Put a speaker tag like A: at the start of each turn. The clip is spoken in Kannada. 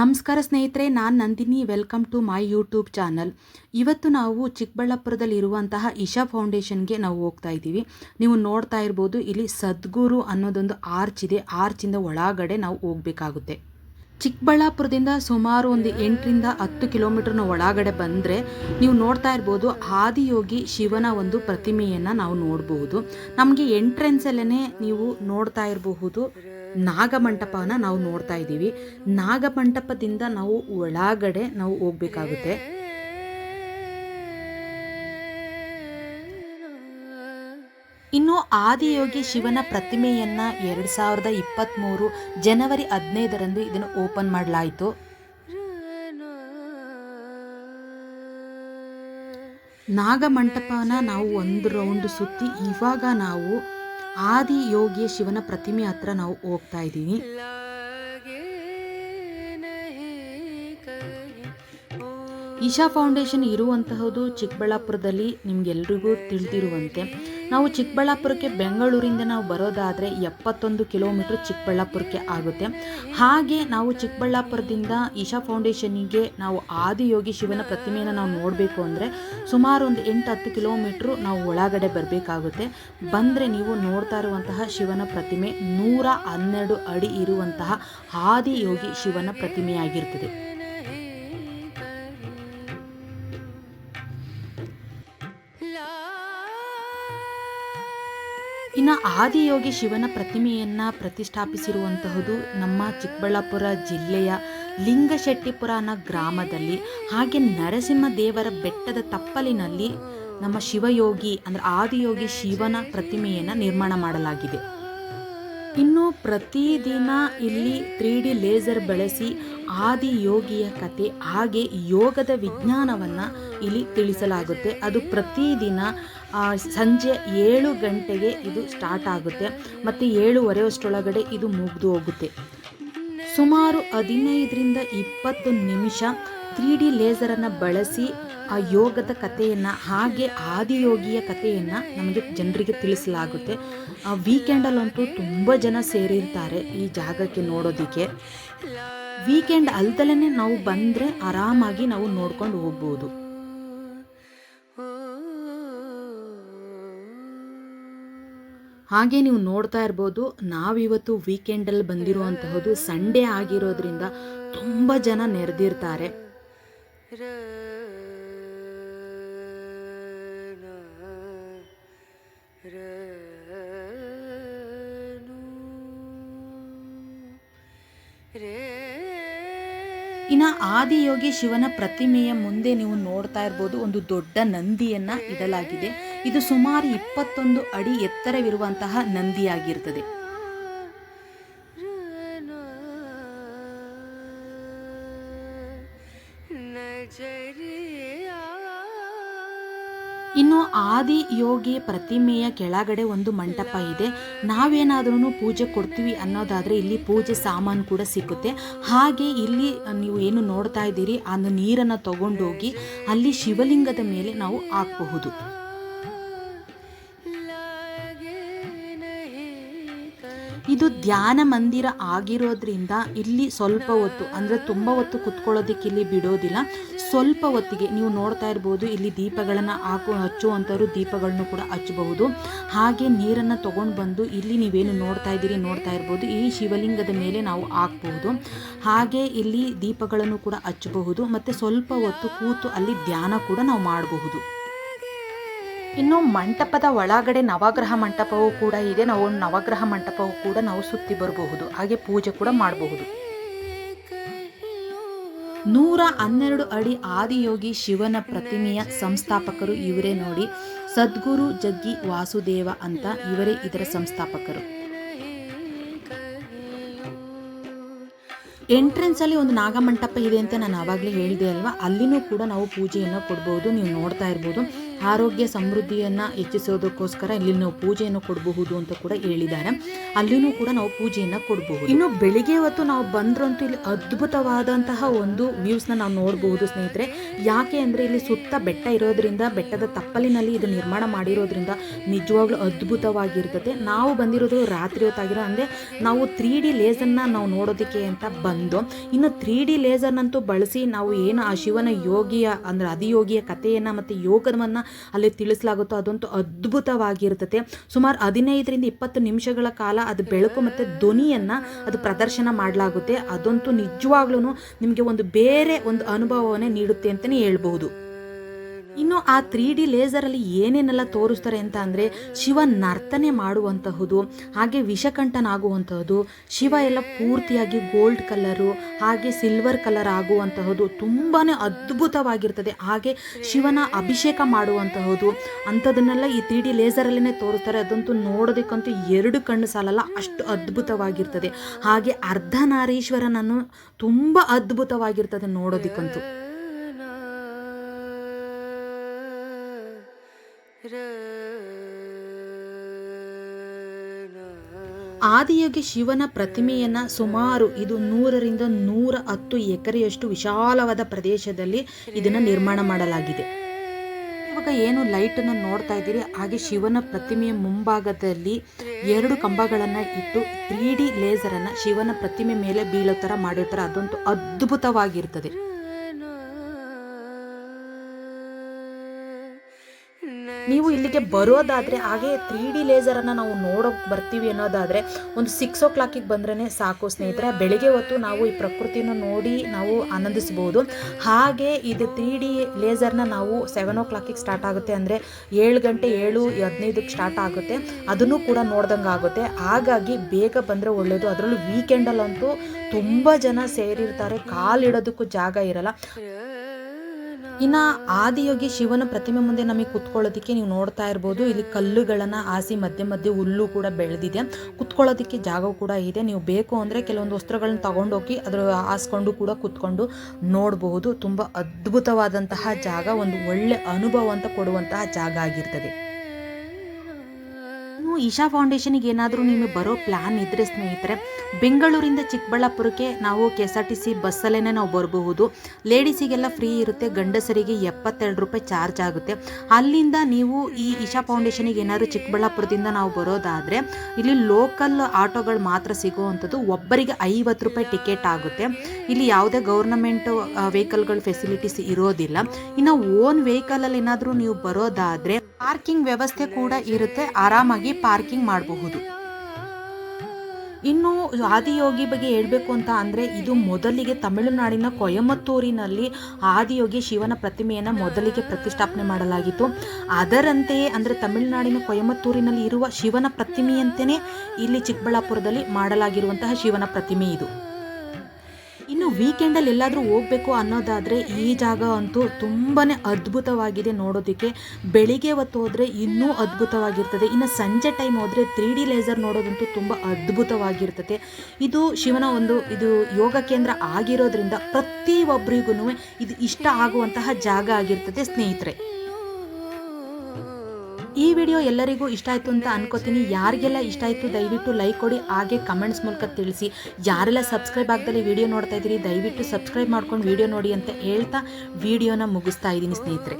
A: ನಮಸ್ಕಾರ ಸ್ನೇಹಿತರೆ, ನಾನು Nandini. Welcome to my YouTube channel ಇವತ್ತು ನಾವು ಚಿಕ್ಕಬಳ್ಳಾಪುರದಲ್ಲಿ ಇರುವಂತಹ ಇಶಾ ಫೌಂಡೇಶನ್ಗೆ ನಾವು ಹೋಗ್ತಾ ಇದ್ದೀವಿ. ನೀವು ನೋಡ್ತಾ ಇರ್ಬೋದು, ಇಲ್ಲಿ ಸದ್ಗುರು ಅನ್ನೋದೊಂದು ಆರ್ಚ್ ಇದೆ. ಆರ್ಚಿಂದ ಒಳಗಡೆ ನಾವು ಹೋಗಬೇಕಾಗುತ್ತೆ. ಚಿಕ್ಕಬಳ್ಳಾಪುರದಿಂದ ಸುಮಾರು ಒಂದು ಎಂಟರಿಂದ ಹತ್ತು ಕಿಲೋಮೀಟರ್ನ ಒಳಗಡೆ ಬಂದರೆ ನೀವು ನೋಡ್ತಾ ಇರ್ಬೋದು, ಆದಿಯೋಗಿ ಶಿವನ ಒಂದು ಪ್ರತಿಮೆಯನ್ನು ನಾವು ನೋಡಬಹುದು ನಮಗೆ ಎಂಟ್ರೆನ್ಸಲ್ಲೇ ನೀವು ನೋಡ್ತಾ ಇರಬಹುದು. ನಾಗಮಂಟಪನ ನಾವು ನೋಡ್ತಾ ಇದ್ದೀವಿ. ನಾಗಮಂಟಪದಿಂದ ನಾವು ಒಳಗಡೆ ನಾವು ಹೋಗ್ಬೇಕಾಗುತ್ತೆ. ಇನ್ನು ಆದಿಯೋಗಿ ಶಿವನ ಪ್ರತಿಮೆಯನ್ನ ಎರಡು ಸಾವಿರದ ಇಪ್ಪತ್ತ್ಮೂರು ಜನವರಿ ಹದಿನೈದರಂದು ಇದನ್ನು ಓಪನ್ ಮಾಡಲಾಯಿತು. ನಾಗಮಂಟಪನ ನಾವು ಒಂದು ರೌಂಡ್ ಸುತ್ತಿ ಇವಾಗ ನಾವು ಆದಿಯೋಗಿಯ ಶಿವನ ಪ್ರತಿಮೆ ಹತ್ರ ನಾವು ಹೋಗ್ತಾ ಇದ್ದೀವಿ. ಈಶಾ ಫೌಂಡೇಶನ್ ಇರುವಂತಹದ್ದು ಚಿಕ್ಕಬಳ್ಳಾಪುರದಲ್ಲಿ ನಿಮ್ಗೆಲ್ರಿಗೂ ತಿಳಿದಿರುವಂತೆ ನಾವು ಚಿಕ್ಕಬಳ್ಳಾಪುರಕ್ಕೆ ಬೆಂಗಳೂರಿಂದ ನಾವು ಬರೋದಾದರೆ ಎಪ್ಪತ್ತೊಂದು ಕಿಲೋಮೀಟ್ರ್ ಚಿಕ್ಕಬಳ್ಳಾಪುರಕ್ಕೆ ಆಗುತ್ತೆ. ಹಾಗೆ ನಾವು ಚಿಕ್ಕಬಳ್ಳಾಪುರದಿಂದ ಇಶಾ ಫೌಂಡೇಶನಿಗೆ ನಾವು ಆದಿಯೋಗಿ ಶಿವನ ಪ್ರತಿಮೆಯನ್ನು ನಾವು ನೋಡಬೇಕು ಅಂದರೆ ಸುಮಾರು ಒಂದು ಎಂಟು ಹತ್ತು ಕಿಲೋಮೀಟ್ರು ನಾವು ಒಳಗಡೆ ಬರಬೇಕಾಗುತ್ತೆ. ಬಂದರೆ ನೀವು ನೋಡ್ತಾ ಇರುವಂತಹ ಶಿವನ ಪ್ರತಿಮೆ ನೂರ ಹನ್ನೆರಡು ಅಡಿ ಇರುವಂತಹ ಆದಿಯೋಗಿ ಶಿವನ ಪ್ರತಿಮೆಯಾಗಿರ್ತದೆ. ಇನ್ನು ಆದಿಯೋಗಿ ಶಿವನ ಪ್ರತಿಮೆಯನ್ನು ಪ್ರತಿಷ್ಠಾಪಿಸಿರುವಂತಹದ್ದು ನಮ್ಮ ಚಿಕ್ಕಬಳ್ಳಾಪುರ ಜಿಲ್ಲೆಯ ಲಿಂಗಶೆಟ್ಟಿಪುರ ಅನ್ನೋ ಗ್ರಾಮದಲ್ಲಿ. ಹಾಗೆ ನರಸಿಂಹ ದೇವರ ಬೆಟ್ಟದ ತಪ್ಪಲಿನಲ್ಲಿ ನಮ್ಮ ಶಿವಯೋಗಿ ಅಂದರೆ ಆದಿಯೋಗಿ ಶಿವನ ಪ್ರತಿಮೆಯನ್ನು ನಿರ್ಮಾಣ ಮಾಡಲಾಗಿದೆ. ಇನ್ನು ಪ್ರತಿದಿನ ಇಲ್ಲಿ ತ್ರೀ ಡಿ ಲೇಸರ್ ಬಳಸಿ ಆದಿಯೋಗಿಯ ಕತೆ ಹಾಗೆ ಯೋಗದ ವಿಜ್ಞಾನವನ್ನು ಇಲ್ಲಿ ತಿಳಿಸಲಾಗುತ್ತೆ. ಅದು ಪ್ರತಿದಿನ ಸಂಜೆ ಏಳು ಗಂಟೆಗೆ ಇದು ಸ್ಟಾರ್ಟ್ ಆಗುತ್ತೆ. ಮತ್ತು ಏಳುವರೆ ಅಷ್ಟರೊಳಗಡೆ ಇದು ಮುಗಿದು ಹೋಗುತ್ತೆ. ಸುಮಾರು ಹದಿನೈದರಿಂದ ಇಪ್ಪತ್ತು ನಿಮಿಷ ತ್ರೀ ಡಿ ಲೇಸರನ್ನು ಬಳಸಿ ಆ ಯೋಗದ ಕಥೆಯನ್ನು, ಹಾಗೆ ಆದಿಯೋಗಿಯ ಕಥೆಯನ್ನು ನಮಗೆ ಜನರಿಗೆ ತಿಳಿಸಲಾಗುತ್ತೆ. ವೀಕೆಂಡಲ್ಲಂತೂ ತುಂಬ ಜನ ಸೇರಿರ್ತಾರೆ ಈ ಜಾಗಕ್ಕೆ ನೋಡೋದಕ್ಕೆ. ವೀಕೆಂಡ್ ಅಲ್ದಲೇ ನಾವು ಬಂದರೆ ಆರಾಮಾಗಿ ನಾವು ನೋಡ್ಕೊಂಡು ಹೋಗ್ಬೋದು. ಹಾಗೆ ನೀವು ನೋಡ್ತಾ ಇರ್ಬೋದು, ನಾವಿವತ್ತು ವೀಕೆಂಡಲ್ಲಿ ಬಂದಿರುವಂತಹದ್ದು ಸಂಡೇ ಆಗಿರೋದ್ರಿಂದ ತುಂಬ ಜನ ನೆರೆದಿರ್ತಾರೆ. ಇನ್ನು ಆದಿಯೋಗಿ ಶಿವನ ಪ್ರತಿಮೆಯ ಮುಂದೆ ನೀವು ನೋಡ್ತಾ ಇರ್ಬೋದು, ಒಂದು ದೊಡ್ಡ ನಂದಿಯನ್ನು ಇಡಲಾಗಿದೆ. ಇದು ಸುಮಾರು ಇಪ್ಪತ್ತೊಂದು ಅಡಿ ಎತ್ತರವಿರುವಂತಹ ನಂದಿಯಾಗಿರ್ತದೆ ಇನ್ನು ಆದಿ ಯೋಗಿ ಪ್ರತಿಮೆಯ ಕೆಳಗಡೆ ಒಂದು ಮಂಟಪ ಇದೆ. ನಾವೇನಾದ್ರೂ ಪೂಜೆ ಕೊಡ್ತೀವಿ ಅನ್ನೋದಾದರೆ ಇಲ್ಲಿ ಪೂಜೆ ಸಾಮಾನು ಕೂಡ ಸಿಗುತ್ತೆ. ಹಾಗೆ ಇಲ್ಲಿ ನೀವು ಏನು ನೋಡ್ತಾ ಇದ್ದೀರಿ, ಆ ನೀರನ್ನು ತಗೊಂಡೋಗಿ ಅಲ್ಲಿ ಶಿವಲಿಂಗದ ಮೇಲೆ ನಾವು ಹಾಕಬಹುದು. ಧ್ಯಾನ ಮಂದಿರ ಆಗಿರೋದ್ರಿಂದ ಇಲ್ಲಿ ಸ್ವಲ್ಪ ಹೊತ್ತು, ಅಂದರೆ ತುಂಬ ಹೊತ್ತು ಕುತ್ಕೊಳ್ಳೋದಕ್ಕೆ ಇಲ್ಲಿ ಬಿಡೋದಿಲ್ಲ. ಸ್ವಲ್ಪ ಹೊತ್ತಿಗೆ ನೀವು ನೋಡ್ತಾ ಇರ್ಬೋದು, ಇಲ್ಲಿ ದೀಪಗಳನ್ನು ಹಾಕು ಹಚ್ಚುವಂಥವ್ರು ದೀಪಗಳನ್ನು ಕೂಡ ಹಚ್ಚಬಹುದು. ಹಾಗೆ ನೀರನ್ನು ತೊಗೊಂಡು ಬಂದು ಇಲ್ಲಿ ನೀವೇನು ನೋಡ್ತಾ ಇದ್ದೀರಿ, ನೋಡ್ತಾ ಇರ್ಬೋದು. ಈ ಶಿವಲಿಂಗದ ಮೇಲೆ ನಾವು ಹಾಕ್ಬಹುದು. ಹಾಗೆ ಇಲ್ಲಿ ದೀಪಗಳನ್ನು ಕೂಡ ಹಚ್ಚಬಹುದು. ಮತ್ತು ಸ್ವಲ್ಪ ಹೊತ್ತು ಕೂತು ಅಲ್ಲಿ ಧ್ಯಾನ ಕೂಡ ನಾವು ಮಾಡಬಹುದು. ಇನ್ನು ಮಂಟಪದ ಒಳಗಡೆ ನವಗ್ರಹ ಮಂಟಪವೂ ಕೂಡ ಇದೆ. ನಾವು ನವಗ್ರಹ ಮಂಟಪವೂ ಕೂಡ ನಾವು ಸುತ್ತಿ ಬರಬಹುದು. ಹಾಗೆ ಪೂಜೆ ಕೂಡ ಮಾಡಬಹುದು. ನೂರ ಹನ್ನೆರಡು ಅಡಿ ಆದಿಯೋಗಿ ಶಿವನ ಪ್ರತಿಮೆಯ ಸಂಸ್ಥಾಪಕರು ಇವರೇ ನೋಡಿ. ಸದ್ಗುರು ಜಗ್ಗಿ ವಾಸುದೇವ ಅಂತ ಇವರೇ ಇದರ ಸಂಸ್ಥಾಪಕರು. ಎಂಟ್ರೆನ್ಸಲ್ಲಿ ಒಂದು ನಾಗಮಂಟಪ ಇದೆ ಅಂತ ನಾನು ಆವಾಗಲೇ ಹೇಳಿದೆ ಅಲ್ವಾ? ಅಲ್ಲಿನೂ ಕೂಡ ನಾವು ಪೂಜೆಯನ್ನು ಕೊಡ್ಬೋದು ನೀವು ನೋಡ್ತಾ ಇರ್ಬೋದು. ಆರೋಗ್ಯ ಸಮೃದ್ಧಿಯನ್ನು ಹೆಚ್ಚಿಸೋದಕ್ಕೋಸ್ಕರ ಇಲ್ಲಿ ನಾವು ಪೂಜೆಯನ್ನು ಕೊಡಬಹುದು ಅಂತ ಕೂಡ ಹೇಳಿದ್ದಾರೆ. ಅಲ್ಲಿನೂ ಕೂಡ ನಾವು ಪೂಜೆಯನ್ನು ಕೊಡಬಹುದು. ಇನ್ನು ಬೆಳಿಗ್ಗೆ ಹೊತ್ತು ನಾವು ಬಂದ್ರಂತೂ ಇಲ್ಲಿ ಅದ್ಭುತವಾದಂತಹ ಒಂದು ವ್ಯೂಸ್ನ ನಾವು ನೋಡಬಹುದು ಸ್ನೇಹಿತರೆ. ಯಾಕೆ ಅಂದರೆ ಇಲ್ಲಿ ಸುತ್ತ ಬೆಟ್ಟ ಇರೋದ್ರಿಂದ, ಬೆಟ್ಟದ ತಪ್ಪಲಿನಲ್ಲಿ ಇದು ನಿರ್ಮಾಣ ಮಾಡಿರೋದ್ರಿಂದ ನಿಜವಾಗ್ಲೂ ಅದ್ಭುತವಾಗಿರ್ತದೆ. ನಾವು ಬಂದಿರೋದು ರಾತ್ರಿ ಹೊತ್ತಾಗಿರೋ ಅಂದರೆ ನಾವು ತ್ರೀ ಡಿ ಲೇಸರ್ನ ನಾವು ನೋಡೋದಕ್ಕೆ ಅಂತ ಬಂದು, ಇನ್ನು ತ್ರೀ ಡಿ ಲೇಸರ್ನಂತೂ ಬಳಸಿ ನಾವು ಏನು ಆ ಶಿವನ ಯೋಗಿಯ ಅಂದರೆ ಅಧಿಯೋಗಿಯ ಕಥೆಯನ್ನು ಮತ್ತು ಯೋಗವನ್ನು ಅಲ್ಲಿ ತಿಳಿಸಲಾಗುತ್ತೋ ಅದಂತೂ ಅದ್ಭುತವಾಗಿರ್ತದೆ ಸುಮಾರು ಹದಿನೈದರಿಂದ ಇಪ್ಪತ್ತು ನಿಮಿಷಗಳ ಕಾಲ ಅದು ಬೆಳಕು ಮತ್ತು ಧ್ವನಿಯನ್ನು ಅದು ಪ್ರದರ್ಶನ ಮಾಡಲಾಗುತ್ತೆ. ಅದಂತೂ ನಿಜವಾಗ್ಲೂ ನಿಮಗೆ ಒಂದು ಬೇರೆ ಒಂದು ಅನುಭವವನ್ನೇ ನೀಡುತ್ತೆ ಅಂತಲೇ ಹೇಳ್ಬೋದು. ಇನ್ನು ಆ ತ್ರೀ ಡಿ ಲೇಸರಲ್ಲಿ ಏನೇನೆಲ್ಲ ತೋರಿಸ್ತಾರೆ ಅಂತ ಅಂದರೆ ಶಿವ ನರ್ತನೆ ಮಾಡುವಂತಹುದು, ಹಾಗೆ ವಿಷಕಂಠನಾಗುವಂತಹದ್ದು ಶಿವ ಎಲ್ಲ ಪೂರ್ತಿಯಾಗಿ ಗೋಲ್ಡ್ ಕಲರು, ಹಾಗೆ ಸಿಲ್ವರ್ ಕಲರ್ ಆಗುವಂತಹದ್ದು ತುಂಬಾ ಅದ್ಭುತವಾಗಿರ್ತದೆ. ಹಾಗೆ ಶಿವನ ಅಭಿಷೇಕ ಮಾಡುವಂತಹದ್ದು ಅಂಥದನ್ನೆಲ್ಲ ಈ ತ್ರೀ ಡಿ ಲೇಸರಲ್ಲೇ ತೋರಿಸ್ತಾರೆ. ಅದಂತೂ ನೋಡೋದಕ್ಕಂತೂ ಎರಡು ಕಣ್ಣು ಸಾಲಲ್ಲ, ಅಷ್ಟು ಅದ್ಭುತವಾಗಿರ್ತದೆ. ಹಾಗೆ ಅರ್ಧನಾರೀಶ್ವರನನ್ನು ತುಂಬ ಅದ್ಭುತವಾಗಿರ್ತದೆ ನೋಡೋದಕ್ಕಂತೂ. ಆದಿಯೋಗಿ ಶಿವನ ಪ್ರತಿಮೆಯನ್ನ ಸುಮಾರು ಇದು ನೂರರಿಂದ ನೂರ ಹತ್ತು ಎಕರೆಯಷ್ಟು ವಿಶಾಲವಾದ ಪ್ರದೇಶದಲ್ಲಿ ಇದನ್ನ ನಿರ್ಮಾಣ ಮಾಡಲಾಗಿದೆ ಇವಾಗ ಏನು ಅನ್ನು ನೋಡ್ತಾ ಇದ್ದೀರಿ ಹಾಗೆ ಶಿವನ ಪ್ರತಿಮೆಯ ಮುಂಭಾಗದಲ್ಲಿ ಎರಡು ಕಂಬಗಳನ್ನು ಇಟ್ಟು ತ್ರೀ ಡಿ ಲೇಸರನ್ನು ಶಿವನ ಪ್ರತಿಮೆ ಮೇಲೆ ಬೀಳೋ ಥರ ಮಾಡಿರ್ತಾರೆ ಅದಂತೂ ಅದ್ಭುತವಾಗಿರ್ತದೆ ನೀವು ಇಲ್ಲಿಗೆ ಬರೋದಾದರೆ ಹಾಗೆ ತ್ರೀ ಡಿ ಲೇಸರನ್ನು ನಾವು ನೋಡೋಕೆ ಬರ್ತೀವಿ ಅನ್ನೋದಾದರೆ ಒಂದು ಸಿಕ್ಸ್ ಓ ಕ್ಲಾಕಿಗೆ ಬಂದ್ರೇ ಸಾಕು ಸ್ನೇಹಿತರೆ. ಬೆಳಿಗ್ಗೆ ಹೊತ್ತು ನಾವು ಈ ಪ್ರಕೃತಿಯನ್ನು ನೋಡಿ ನಾವು ಆನಂದಿಸ್ಬೋದು ಹಾಗೆ ಇದು ತ್ರೀ ಡಿ ಲೇಸರ್ನ ನಾವು ಸೆವೆನ್ ಓ ಕ್ಲಾಕಿಗೆ ಸ್ಟಾರ್ಟ್ ಆಗುತ್ತೆ ಅಂದರೆ ಏಳು ಗಂಟೆ ಏಳು ಹದಿನೈದಕ್ಕೆ ಸ್ಟಾರ್ಟ್ ಆಗುತ್ತೆ. ಅದನ್ನು ಕೂಡ ನೋಡ್ದಂಗೆ ಆಗುತ್ತೆ. ಹಾಗಾಗಿ ಬೇಗ ಬಂದರೆ ಒಳ್ಳೆಯದು ಅದರಲ್ಲೂ ವೀಕೆಂಡಲ್ಲಂತೂ ತುಂಬ ಜನ ಸೇರಿರ್ತಾರೆ. ಕಾಲಿಡೋದಕ್ಕೂ ಜಾಗ ಇರಲ್ಲ. ಇನ್ನು ಆದಿಯೋಗಿ ಶಿವನ ಪ್ರತಿಮೆ ಮುಂದೆ ನಮಗೆ ಕುತ್ಕೊಳ್ಳೋದಕ್ಕೆ ನೀವು ನೋಡ್ತಾ ಇರ್ಬೋದು. ಇಲ್ಲಿ ಕಲ್ಲುಗಳನ್ನ ಆಸಿ ಮಧ್ಯೆ ಮಧ್ಯೆ ಹುಲ್ಲು ಕೂಡ ಬೆಳೆದಿದೆ. ಕುತ್ಕೊಳ್ಳೋದಕ್ಕೆ ಜಾಗ ಕೂಡ ಇದೆ. ನೀವು ಬೇಕು ಅಂದರೆ ಕೆಲವೊಂದು ವಸ್ತ್ರಗಳನ್ನ ತಗೊಂಡೋಗಿ ಅದ್ರ ಹಾಸ್ಕೊಂಡು ಕೂಡ ಕುತ್ಕೊಂಡು ನೋಡಬಹುದು ತುಂಬಾ ಅದ್ಭುತವಾದಂತಹ ಜಾಗ, ಒಂದು ಒಳ್ಳೆ ಅನುಭವ ಅಂತ ಕೊಡುವಂತಹ ಜಾಗ ಆಗಿರ್ತದೆ. ಇಶಾ ಫೌಂಡೇಶನ್ಗೆ ಏನಾದರೂ ನಿಮಗೆ ಬರೋ ಪ್ಲ್ಯಾನ್ ಇದ್ದರೆ ಸ್ನೇಹಿತರೆ, ಬೆಂಗಳೂರಿಂದ ಚಿಕ್ಕಬಳ್ಳಾಪುರಕ್ಕೆ ನಾವು K S R T C ಬಸ್ಸಲ್ಲೇ ನಾವು ಬರಬಹುದು. ಲೇಡೀಸಿಗೆಲ್ಲ ಫ್ರೀ ಇರುತ್ತೆ, ಗಂಡಸರಿಗೆ ಎಪ್ಪತ್ತೆರಡು ರೂಪಾಯಿ ಚಾರ್ಜ್ ಆಗುತ್ತೆ. ಅಲ್ಲಿಂದ ನೀವು ಈ ಇಶಾ ಫೌಂಡೇಶನಿಗೆ ಏನಾದರೂ ಚಿಕ್ಕಬಳ್ಳಾಪುರದಿಂದ ನಾವು ಬರೋದಾದರೆ, ಇಲ್ಲಿ ಲೋಕಲ್ ಆಟೋಗಳು ಮಾತ್ರ ಸಿಗುವಂಥದ್ದು. ಒಬ್ಬರಿಗೆ ಐವತ್ತು ರೂಪಾಯಿ ಟಿಕೆಟ್ ಆಗುತ್ತೆ. ಇಲ್ಲಿ ಯಾವುದೇ ಗೌರ್ನಮೆಂಟ್ ವೆಹಿಕಲ್ಗಳು ಫೆಸಿಲಿಟೀಸ್ ಇರೋದಿಲ್ಲ. ಇನ್ನು ಓನ್ ವೆಹಿಕಲಲ್ಲಿ ಏನಾದರೂ ನೀವು ಬರೋದಾದರೆ ಪಾರ್ಕಿಂಗ್ ವ್ಯವಸ್ಥೆ ಕೂಡ ಇರುತ್ತೆ. ಆರಾಮಾಗಿ ಪಾರ್ಕಿಂಗ್ ಮಾಡಬಹುದು. ಇನ್ನು ಆದಿಯೋಗಿ ಬಗ್ಗೆ ಹೇಳಬೇಕು ಅಂತ ಅಂದರೆ ಇದು ಮೊದಲಿಗೆ ತಮಿಳುನಾಡಿನ ಕೊಯಮತ್ತೂರಿನಲ್ಲಿ ಆದಿಯೋಗಿ ಶಿವನ ಪ್ರತಿಮೆಯನ್ನು ಮೊದಲಿಗೆ ಪ್ರತಿಷ್ಠಾಪನೆ ಮಾಡಲಾಗಿತ್ತು. ಅದರಂತೆಯೇ ಅಂದರೆ ತಮಿಳುನಾಡಿನ ಕೊಯಮತ್ತೂರಿನಲ್ಲಿ ಇರುವ ಶಿವನ ಪ್ರತಿಮೆಯಂತೆಯೇ ಇಲ್ಲಿ ಚಿಕ್ಕಬಳ್ಳಾಪುರದಲ್ಲಿ ಮಾಡಲಾಗಿರುವಂತಹ ಶಿವನ ಪ್ರತಿಮೆ ಇದು. ವೀಕೆಂಡಲ್ಲಿ ಎಲ್ಲಾದರೂ ಹೋಗಬೇಕು ಅನ್ನೋದಾದರೆ ಈ ಜಾಗ ಅಂತೂ ತುಂಬಾ ಅದ್ಭುತವಾಗಿದೆ ನೋಡೋದಕ್ಕೆ. ಬೆಳಿಗ್ಗೆ ಹೊತ್ತು ಹೋದರೆ ಇನ್ನೂ ಅದ್ಭುತವಾಗಿರ್ತದೆ. ಇನ್ನು ಸಂಜೆ ಟೈಮ್ ಹೋದರೆ ತ್ರೀ ಡಿ ಲೇಸರ್ ನೋಡೋದಂತೂ ತುಂಬ ಅದ್ಭುತವಾಗಿರ್ತದೆ. ಇದು ಶಿವನ ಒಂದು ಇದು ಯೋಗ ಕೇಂದ್ರ ಆಗಿರೋದ್ರಿಂದ ಪ್ರತಿಯೊಬ್ಬರಿಗೂ ಇದು ಇಷ್ಟ ಆಗುವಂತಹ ಜಾಗ ಆಗಿರ್ತದೆ ಸ್ನೇಹಿತರೆ. ಈ ವಿಡಿಯೋ ಎಲ್ಲರಿಗೂ ಇಷ್ಟ ಆಯಿತು ಅಂತ ಅನ್ಕೋತೀನಿ. ಯಾರಿಗೆಲ್ಲ ಇಷ್ಟ ಆಯಿತು ದಯವಿಟ್ಟು ಲೈಕ್ ಕೊಡಿ, ಹಾಗೆ ಕಮೆಂಟ್ಸ್ ಮೂಲಕ ತಿಳಿಸಿ. ಯಾರೆಲ್ಲ ಸಬ್ಸ್ಕ್ರೈಬ್ ಆಗ್ದಲ್ಲಿ ವಿಡಿಯೋ ನೋಡ್ತಾ ಇದ್ದೀರಿ, ದಯವಿಟ್ಟು ಸಬ್ಸ್ಕ್ರೈಬ್ ಮಾಡ್ಕೊಂಡು ವಿಡಿಯೋ ನೋಡಿ ಅಂತ ಹೇಳ್ತಾ ವಿಡಿಯೋನ ಮುಗಿಸ್ತಾ ಇದ್ದೀನಿ ಸ್ನೇಹಿತರೆ.